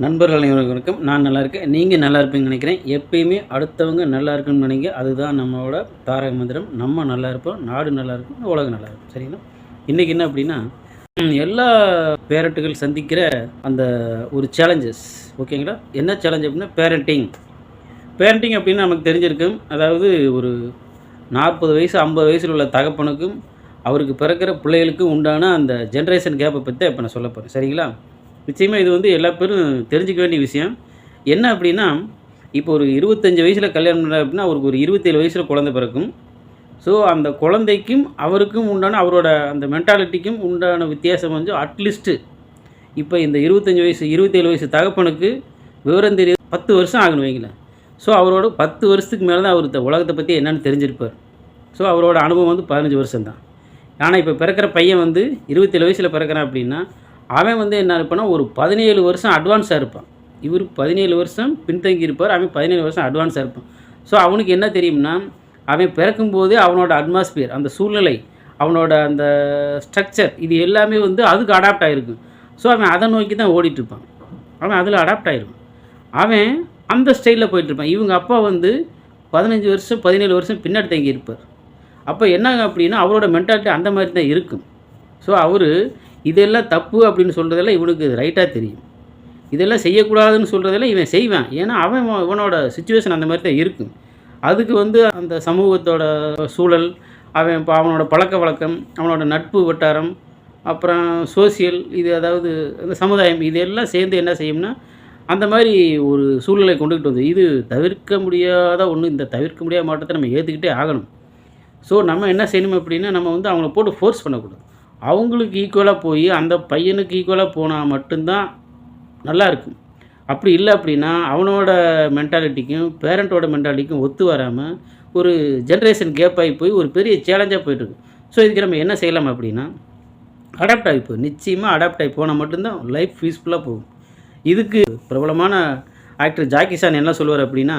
நண்பர்கள் அனைவருக்கும் நான் நல்லா இருக்கேன். நீங்கள் நல்லா இருப்பீங்கன்னு நினைக்கிறேன். எப்பயுமே அடுத்தவங்க நல்லா இருக்குன்னு நினைக்க அதுதான் நம்மளோட தாரக மந்திரம். நம்ம நல்லா இருப்போம் நாடு நல்லா இருக்கும் உலகம் நல்லா இருக்கும். சரிங்களா? இன்றைக்கி என்ன அப்படின்னா எல்லா பேரண்ட்டுகள் சந்திக்கிற அந்த ஒரு சேலஞ்சஸ் ஓகேங்களா? என்ன சேலஞ்ச் அப்படின்னா பேரண்டிங் பேரண்டிங் அப்படின்னு நமக்கு தெரிஞ்சிருக்கும் அதாவது ஒரு நாற்பது வயசு ஐம்பது வயசில் உள்ள தகப்பனுக்கும் அவருக்கு பிறக்கிற பிள்ளைகளுக்கும் உண்டான அந்த ஜென்ரேஷன் கேப்பை பற்றி இப்போ நான் சொல்ல போகிறேன் சரிங்களா? நிச்சயமாக இது வந்து எல்லா பேரும் தெரிஞ்சுக்க வேண்டிய விஷயம். என்ன அப்படின்னா இப்போ ஒரு இருபத்தஞ்சி வயசில் கல்யாணம் பண்ணுறாரு அப்படின்னா அவருக்கு ஒரு இருபத்தேழு வயசில் குழந்தை பிறக்கும். ஸோ அந்த குழந்தைக்கும் அவருக்கும் உண்டான அவரோட அந்த மென்டாலிட்டிக்கும் உண்டான வித்தியாசம் வந்து அட்லீஸ்ட்டு இப்போ இந்த இருபத்தஞ்சி வயசு இருபத்தேழு வயசு தகப்பனுக்கு விவரம் தெரிய பத்து வருஷம் ஆகணும் வைங்களேன். ஸோ அவரோட பத்து வருஷத்துக்கு மேலே தான் அவர் உலகத்தை பற்றி என்னென்னு தெரிஞ்சிருப்பார். ஸோ அவரோட அனுபவம் வந்து பதினஞ்சு வருஷம் தான் ஆனால் இப்போ பிறக்கிற பையன் வந்து இருபத்தேழு வயசில் பிறக்கிறான் அப்படின்னா அவன் வந்து என்ன இருப்பான்னா ஒரு பதினேழு வருஷம் அட்வான்ஸாக இருப்பான். இவர் பதினேழு வருஷம் பின்தங்கி இருப்பார் அவன் பதினேழு வருஷம் அட்வான்ஸாக இருப்பான். ஸோ அவனுக்கு என்ன தெரியும்னா அவன் பிறக்கும்போது அவனோட அட்மாஸ்பியர் அந்த சூழ்நிலை அவனோட அந்த ஸ்ட்ரக்சர் இது எல்லாமே வந்து அதுக்கு அடாப்ட் ஆகிருக்கும் ஸோ அவன் அதை நோக்கி தான் ஓடிட்டுருப்பான். அவன் அதில் அடாப்ட் ஆகிருக்கும் அவன் அந்த ஸ்டைலில் போயிட்டுருப்பான். இவங்க அப்பா வந்து பதினஞ்சு வருஷம் பதினேழு வருஷம் பின்னாடி தங்கி இருப்பார். அப்போ என்னங்க அப்படின்னா அவரோட மென்டாலிட்டி அந்த மாதிரி தான் இருக்கும். ஸோ அவர் இதெல்லாம் தப்பு அப்படின்னு சொல்கிறதெல்லாம் இவனுக்கு ரைட்டாக தெரியும். இதெல்லாம் செய்யக்கூடாதுன்னு சொல்கிறதெல்லாம் இவன் செய்வான். ஏன்னா அவன் இவனோட சுச்சுவேஷன் அந்த மாதிரி தான் இருக்கும். அதுக்கு வந்து அந்த சமூகத்தோட சூழல் அவன் இப்போ அவனோட பழக்க வழக்கம் அவனோட நட்பு வட்டாரம் அப்புறம் சோசியல் இது அதாவது இந்த சமுதாயம் இதெல்லாம் சேர்ந்து என்ன செய்யும்னா அந்த மாதிரி ஒரு சூழ்நிலை கொண்டுக்கிட்டு வந்து இது தவிர்க்க முடியாத ஒன்று இந்த தவிர்க்க முடியாத மாற்றத்தை நம்ம ஏற்றுக்கிட்டே ஆகணும். ஸோ நம்ம என்ன செய்யணும் அப்படின்னா நம்ம வந்து அவங்கள போட்டு ஃபோர்ஸ் பண்ணக்கூடாது. அவங்களுக்கு ஈக்குவலாக போய் அந்த பையனுக்கு ஈக்குவலாக போனால் மட்டும்தான் நல்லாயிருக்கும் அப்படி இல்லை அப்படின்னா அவனோட மென்டாலிட்டிக்கும் பேரண்ட்டோட மென்டாலிட்டிக்கும் ஒத்து வராமல் ஒரு ஜென்ரேஷன் கேப் ஆகி போய் ஒரு பெரிய சேலஞ்சாக போயிட்டுருக்கு ஸோ இதுக்கு நம்ம என்ன செய்யலாம் அப்படின்னா அடாப்ட் ஆகி போய் நிச்சயமாக அடாப்ட் ஆகி போனால் மட்டும்தான் லைஃப் பீஸ்ஃபுல்லாக போகும். இதுக்கு பிரபலமான ஆக்டர் ஜாக்கி சான் என்ன சொல்லுவார் அப்படின்னா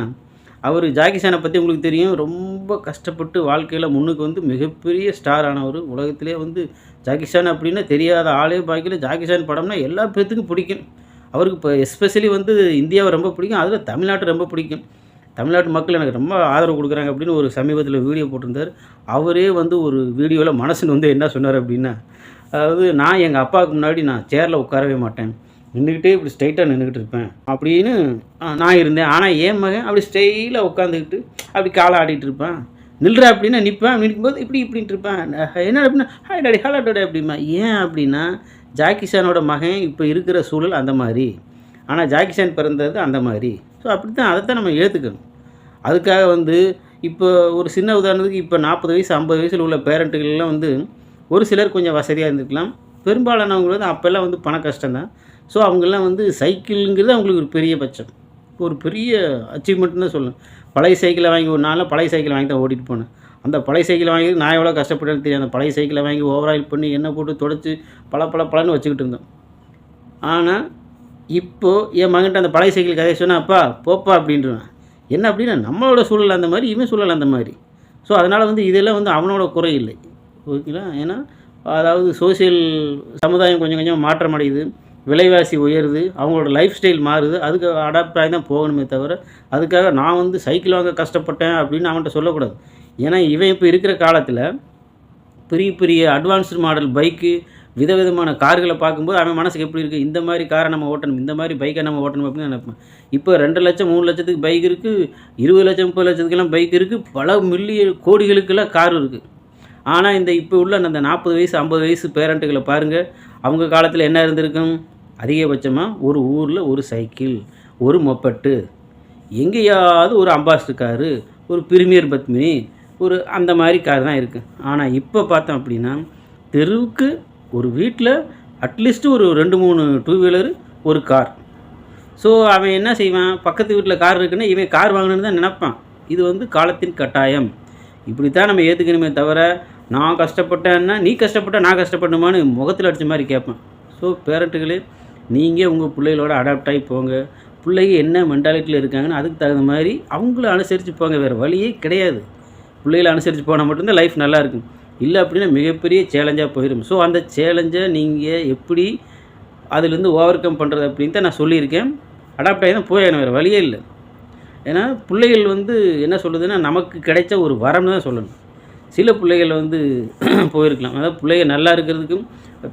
அவர் ஜாக்கிசானை பற்றி உங்களுக்கு தெரியும். ரொம்ப கஷ்டப்பட்டு வாழ்க்கையில் முன்னுக்கு வந்து மிகப்பெரிய ஸ்டார் ஆனவர் உலகத்திலே வந்து ஜாக்கிசான் அப்படின்னா தெரியாத ஆளே பாக்கியில் ஜாக்கிசான் படம்னா எல்லா பேர்த்துக்கும் பிடிக்கும். அவருக்கு இப்போ எஸ்பெஷலி வந்து இந்தியாவை ரொம்ப பிடிக்கும். அதில் தமிழ்நாட்டை ரொம்ப பிடிக்கும். தமிழ்நாட்டு மக்கள் எனக்கு ரொம்ப ஆதரவு கொடுக்குறாங்க அப்படின்னு ஒரு சமீபத்தில் வீடியோ போட்டிருந்தார். அவரே வந்து ஒரு வீடியோவில் மனசுன்னு வந்து என்ன சொன்னார் அப்படின்னா அதாவது நான் எங்கள் அப்பாவுக்கு முன்னாடி நான் சேரில் உட்காரவே மாட்டேன். நின்றுக்கிட்டே இப்படி ஸ்ட்ரைட்டாக நின்றுக்கிட்டு இருப்பேன். அப்படின்னு நான் இருந்தேன். ஆனால் என் மகன் அப்படி ஸ்டைலாக உட்காந்துக்கிட்டு அப்படி காலை ஆடிட்டு இருப்பேன். நில்ற அப்படின்னா நிற்பேன் நிற்கும்போது இப்படி இப்படின்ட்டு இருப்பேன். என்ன அப்படின்னா ஹாய் டாடி ஹலோ டாடி அப்படிமா ஏன் அப்படின்னா ஜாக்கி சானோட மகன் இப்போ இருக்கிற சூழல் அந்த மாதிரி. ஆனால் ஜாக்கி சான் பிறந்தது அந்த மாதிரி. ஸோ அப்படி தான் அதைத்தான் நம்ம ஏற்றுக்கணும் அதுக்காக வந்து இப்போ ஒரு சின்ன உதாரணத்துக்கு இப்போ நாற்பது வயசு ஐம்பது வயசில் உள்ள பேரண்ட்டுகள்லாம் வந்து ஒரு சிலர் கொஞ்சம் வசதியாக இருந்திருக்கலாம். பெரும்பாலானவங்க வந்து அப்போல்லாம் வந்து பண கஷ்டம் தான் ஸோ அவங்கெல்லாம் வந்து சைக்கிளுங்கிறது அவங்களுக்கு ஒரு பெரிய பட்சம். ஒரு பெரிய அச்சீவ்மெண்ட்னு தான் சொல்லணும். பழைய சைக்கிளை வாங்கி ஒரு நாளில் பழைய சைக்கிளை வாங்கி தான் ஓட்டிகிட்டு போனேன். அந்த பழைய சைக்கிளை வாங்கி நான் எவ்வளோ கஷ்டப்பட்டேன்னு தெரியும் அந்த பழைய சைக்கிளை வாங்கி ஓவராயில் பண்ணி எண்ணெய் போட்டு தொடச்சி பல பல பலன்னு வச்சுக்கிட்டு இருந்தோம் ஆனால் இப்போது என் மகன்கிட்ட அந்த பழைய சைக்கிள் கதையை சொன்னா அப்பா போப்பா அப்படின்றான். என்ன அப்படின்னா நம்மளோட சூழல் அந்த மாதிரி இவன் சூழல் அந்த மாதிரி. ஸோ அதனால் வந்து இதெல்லாம் வந்து அவனோட குறை இல்லை. ஓகேங்களா? ஏன்னா அதாவது சோசியல் சமுதாயம் கொஞ்சம் கொஞ்சம் மாற்றம் அடையுது விலைவாசி உயருது அவங்களோட லைஃப் ஸ்டைல் மாறுது. அதுக்கு அடாப்ட் ஆகி தான் போகணுமே தவிர அதுக்காக நான் வந்து சைக்கிள் வாங்க கஷ்டப்பட்டேன் அப்படின்னு அவன்கிட்ட சொல்லக்கூடாது. ஏன்னா இவன் இப்போ இருக்கிற காலத்தில் பெரிய பெரிய அட்வான்ஸ்டு மாடல் பைக்கு விதவிதமான கார்களை பார்க்கும்போது அவன் மனசுக்கு எப்படி இருக்குது இந்த மாதிரி காரை நம்ம ஓட்டணும் இந்த மாதிரி பைக்கை நம்ம ஓட்டணும் அப்படின்னு நினைப்பேன். இப்போ ரெண்டு லட்சம் மூணு லட்சத்துக்கு பைக் இருக்குது இருபது லட்சம் முப்பது லட்சத்துக்கெல்லாம் பைக் இருக்குது பல மில்லியன் கோடிகளுக்கெல்லாம் கார் இருக்குது ஆனால் இந்த இப்போ உள்ள அந்த நாற்பது வயசு ஐம்பது வயசு பேரண்ட்டுகளை பாருங்கள் அவங்க காலத்தில் என்ன இருந்திருக்கும்? அதிகபட்சமாக ஒரு ஊரில் ஒரு சைக்கிள் ஒரு மொப்பட்டு எங்கேயாவது ஒரு அம்பாஸ்டர் காரு ஒரு பிரிமியர் பத்மினி ஒரு அந்த மாதிரி கார் தான் இருக்குது ஆனால் இப்போ பார்த்தோம் அப்படின்னா தெருவுக்கு ஒரு வீட்டில் அட்லீஸ்ட் ஒரு ரெண்டு மூணு டூ வீலரு ஒரு கார் ஸோ அவன் என்ன செய்வான்? பக்கத்து வீட்டில் கார் இருக்குன்னா இவன் கார் வாங்கணும்னு தான் நினப்பான். இது வந்து காலத்தின் கட்டாயம். இப்படி தான் நம்ம ஏற்றுக்கணுமே தவிர நான் கஷ்டப்பட்டேன்னா நீ கஷ்டப்பட்ட நான் கஷ்டப்படணுமான்னு முகத்தில் அடித்த மாதிரி கேட்பேன். ஸோ பேரண்ட்டுகளே நீங்கள் உங்கள் பிள்ளைகளோட அடாப்ட் ஆகி போங்க. பிள்ளைங்க என்ன மென்டாலிட்டியில் இருக்காங்கன்னு அதுக்கு தகுந்த மாதிரி அவங்கள அனுசரித்து போங்க. வேறு வழியே கிடையாது. பிள்ளைகளை அனுசரித்து போனால் மட்டும்தான் லைஃப் நல்லாயிருக்கும் இல்லை அப்படின்னா மிகப்பெரிய சேலஞ்சாக போயிடும். ஸோ அந்த சேலஞ்சை நீங்கள் எப்படி அதுலேருந்து ஓவர் கம் பண்ணுறது அப்படின்னு தான் நான் சொல்லியிருக்கேன். அடாப்ட் ஆகி தான் போய் வேறு வழியே இல்லை. ஏன்னா பிள்ளைகள் வந்து என்ன சொல்லுதுன்னா நமக்கு கிடைச்ச ஒரு வரம்னு தான் சொல்லணும். சில பிள்ளைகள் வந்து போயிருக்கலாம். அதாவது பிள்ளைகள் நல்லா இருக்கிறதுக்கும்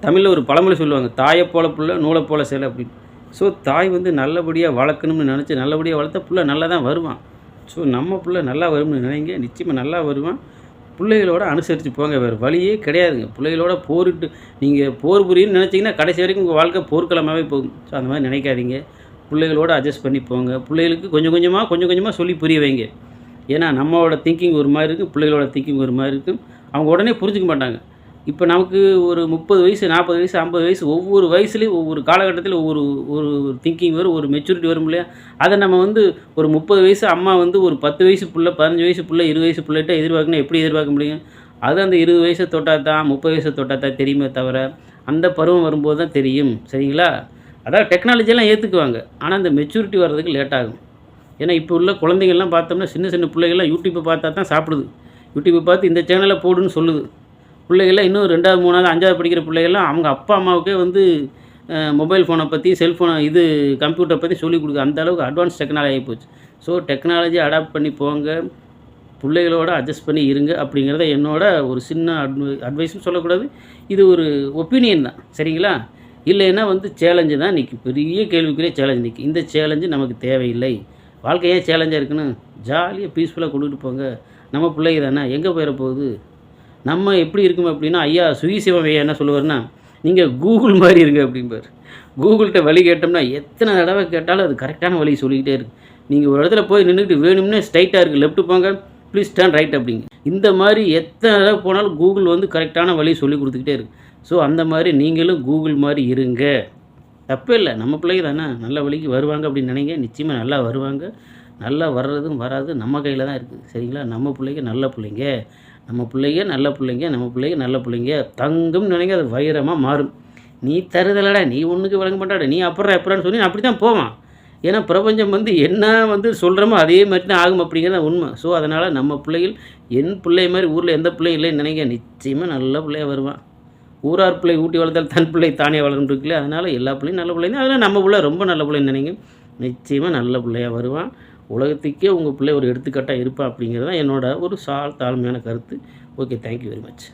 தமிழில் ஒரு பழமொழி சொல்லுவாங்க தாயை போல பிள்ளை நூலை போல சேலை அப்படின்னு. ஸோ தாய் வந்து நல்லபடியாக வளர்க்கணும்னு நினச்சி நல்லபடியாக வளர்த்தா பிள்ளை நல்லா தான் வருவான். ஸோ நம்ம பிள்ளை நல்லா வரும்னு நினைங்க நிச்சயமாக நல்லா வருவான். பிள்ளைகளோட அனுசரித்து போங்க வேறு வழியே கிடையாதுங்க. பிள்ளைகளோட போரிட்டு நீங்கள் போர் புரியுன்னு நினச்சிங்கன்னா கடைசி வரைக்கும் உங்கள் வாழ்க்கை போர்க்களமாகவே போகும். ஸோ அந்த மாதிரி நினைக்காதீங்க. பிள்ளைகளோட அட்ஜஸ்ட் பண்ணி போங்க. பிள்ளைகளுக்கு கொஞ்சம் கொஞ்சமாக கொஞ்சம் கொஞ்சமாக சொல்லி புரிய வைங்க. ஏன்னா நம்மளோட திங்கிங் ஒரு மாதிரி இருக்கும் பிள்ளைகளோட திங்கிங் ஒரு மாதிரி இருக்கும். அவங்க உடனே புரிஞ்சுக்க மாட்டாங்க. இப்போ நமக்கு ஒரு முப்பது வயசு நாற்பது வயசு ஐம்பது வயசு ஒவ்வொரு வயசுலேயும் ஒவ்வொரு காலகட்டத்தில் ஒவ்வொரு ஒரு திங்கிங் வரும் ஒரு மெச்சூரிட்டி வரும் இல்லையா? அதை நம்ம வந்து ஒரு முப்பது வயசு அம்மா வந்து ஒரு பத்து வயசு பிள்ளை பதினஞ்சு வயசு பிள்ளை இருபது வயசு பிள்ளைகிட்ட எதிர்பார்க்கணும். எப்படி எதிர்பார்க்க முடியும்? அது அந்த இருபது வயசை தொட்டால் தான் முப்பது வயசை தொட்டால் தான் தெரியுமே தவிர அந்த பருவம் வரும்போது தான் தெரியும். சரிங்களா? அதாவது டெக்னாலஜியெல்லாம் ஏற்றுக்குவாங்க ஆனால் அந்த மெச்சூரிட்டி வர்றதுக்கு லேட் ஆகும். ஏன்னா இப்போ உள்ள குழந்தைங்கள்லாம் பார்த்தோம்னா சின்ன சின்ன பிள்ளைகள்லாம் யூடியூப்பை பார்த்தா தான் சாப்பிடுது. யூடியூப்பை பார்த்து இந்த சேனலை போடுன்னு சொல்லுது. பிள்ளைகள்லாம் இன்னும் ரெண்டாவது மூணாவது அஞ்சாவது படிக்கிற பிள்ளைகள்லாம் அவங்க அப்பா அம்மாவுக்கே வந்து மொபைல் ஃபோனை பற்றி செல்ஃபோனை இது கம்ப்யூட்டரை பற்றி சொல்லிக் கொடுக்கு அந்த அளவுக்கு அட்வான்ஸ் டெக்னாலஜி ஆகி போச்சு. ஸோ டெக்னாலஜி அடாப்ட் பண்ணி போங்க. பிள்ளைகளோட அட்ஜஸ்ட் பண்ணி இருங்க அப்படிங்கிறத என்னோட ஒரு சின்ன அட்வை அட்வைஸும் சொல்லக்கூடாது. இது ஒரு ஒப்பீனியன் தான். சரிங்களா? இல்லைன்னா வந்து சேலஞ்சு தான் இன்றைக்கி பெரிய கேள்விக்குரிய சேலஞ்சு நிற்கி இந்த சேலஞ்சு நமக்கு தேவையில்லை. வாழ்க்கையே சேலஞ்சாக இருக்குன்னு ஜாலியாக பீஸ்ஃபுல்லாக கொண்டுட்டு போங்க. நம்ம பிள்ளைங்க தானே எங்கே போயிட போகுது? நம்ம எப்படி இருக்கும் அப்படின்னா ஐயா சுயசிவம் ஐயா என்ன சொல்லுவார்னா நீங்கள் கூகுள் மாதிரி இருங்க அப்படிம்பார். கூகுள்கிட்ட வழி கேட்டோம்னா எத்தனை தடவை கேட்டாலும் அது கரெக்டான வழி சொல்லிக்கிட்டே இருக்கு. நீங்கள் ஒரு இடத்துல போய் நின்றுக்கிட்டு வேணும்னே ஸ்ட்ரைட்டாக இருக்குது லெஃப்ட் போங்க ப்ளீஸ் டர்ன் ரைட் அப்படிங்க. இந்த மாதிரி எத்தனை தடவை போனாலும் கூகுள் வந்து கரெக்டான வழி சொல்லி கொடுத்துக்கிட்டே இருக்கு. ஸோ அந்த மாதிரி நீங்களும் கூகுள் மாதிரி இருங்க. தப்பே இல்லை. நம்ம பிள்ளைங்க தானே? நல்ல வழிக்கு வருவாங்க அப்படின்னு நினைங்க. நிச்சயமாக நல்லா வருவாங்க. நல்லா வர்றதும் வராது. நம்ம கையில் தான் இருக்குது சரிங்களா? நம்ம பிள்ளைங்க நல்ல பிள்ளைங்க. நம்ம பிள்ளைங்க நல்ல பிள்ளைங்க. நம்ம பிள்ளைங்க நல்ல பிள்ளைங்க. தங்கம் நினைங்க அது வைரமாக மாறும். நீ தருதலடா. நீ ஒன்றுக்கு வழங்க மாட்டாடா. நீ அப்புறம் எப்படான்னு சொல்லி அப்படி தான் போவான். ஏன்னா பிரபஞ்சம் வந்து என்ன வந்து சொல்கிறோமோ அதே மாதிரி தான் ஆகும் அப்படிங்கிறத உண்மை. ஸோ அதனால் நம்ம பிள்ளைகள் என் பிள்ளை மாதிரி ஊரில் எந்த பிள்ளையும் இல்லைன்னு நினைங்க. நிச்சயமாக நல்ல பிள்ளையாக வருவான். ஊரார் பிள்ளை ஊட்டி வளர்த்தால் தன் பிள்ளை தானே வளரும் இருக்குல்ல? அதனால் எல்லா பிள்ளையும் நல்ல பிள்ளைங்க அதனால் நம்ம பிள்ளை ரொம்ப நல்ல பிள்ளைன்னு நினைங்க. நிச்சயமாக நல்ல பிள்ளையாக வருவான். உலகத்துக்கே உங்கள் பிள்ளை ஒரு எடுத்துக்காட்டாக இருப்பான் அப்படிங்கிறது தான் என்னோட ஒரு சால் தாழ்மையான கருத்து. Okay thank you very much